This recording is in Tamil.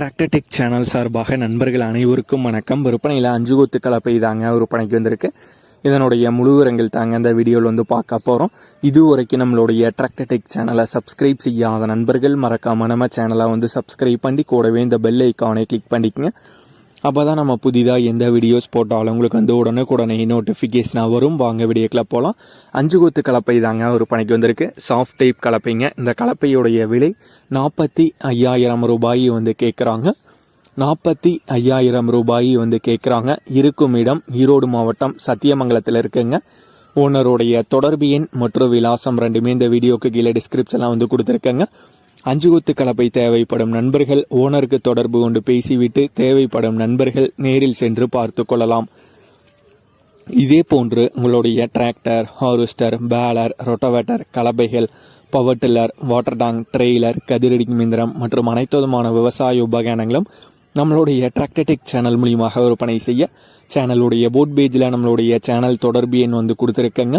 டிராக்டர் டெக் சேனல் சார்பாக நண்பர்கள் அனைவருக்கும் வணக்கம். விற்பனையில் அஞ்சு கொத்து கலப்பை தாங்க விற்பனைக்கு வந்திருக்கு. இதனுடைய முழு விவரங்கள் தாங்க இந்த வீடியோவில் வந்து பார்க்க போகிறோம் இது வரைக்கும் நம்மளுடைய டிராக்டர் டெக் சேனலை சப்ஸ்கிரைப் செய்யாத நண்பர்கள் மறக்காம நம்ம சேனலை வந்து சப்ஸ்கிரைப் பண்ணி கூடவே இந்த பெல் ஐக்கானை கிளிக் பண்ணிக்கங்க. அப்போ தான் நம்ம புதிதாக எந்த வீடியோஸ் போட்டாலும் உங்களுக்கு வந்து உடனுக்குடனே நோட்டிஃபிகேஷனாக வரும். வாங்க வீடியோக்கில் போகலாம் அஞ்சு கொத்து கலப்பை தாங்க ஒரு பணிக்கு வந்திருக்கு. சாஃப்ட் டைப் கலப்பைங்க. இந்த கலப்பையுடைய விலை நாற்பத்தி ஐயாயிரம் ரூபாய் வந்து கேட்குறாங்க நாற்பத்தி ஐயாயிரம் ரூபாய் வந்து கேட்குறாங்க இருக்கும் இடம் ஈரோடு மாவட்டம் சத்தியமங்கலத்தில் இருக்குங்க. ஓனருடைய தொடர்பு எண் மற்றும் விலாசம் ரெண்டுமே இந்த வீடியோக்கு கீழே டிஸ்கிரிப்ஷன்லாம் வந்து கொடுத்துருக்கேங்க. அஞ்சு கொத்து கலப்பை தேவைப்படும் நண்பர்கள் ஓனருக்கு தொடர்பு கொண்டு பேசிவிட்டு தேவைப்படும் நண்பர்கள் நேரில் சென்று பார்த்து கொள்ளலாம். இதே போன்று உங்களுடைய tractor harvester baler rotavator கலப்பைகள் power tiller water tank trailer கதிரடி மிந்திரம் மற்றும் அனைத்து விதமான விவசாய உபகரணங்களும் நம்மளுடைய டிராக்டடிக் சேனல் மூலியமாக விற்பனை செய்ய சேனலுடைய போட் பேஜில் நம்மளுடைய சேனல் தொடர்பு எண் வந்து கொடுத்துருக்கேங்க.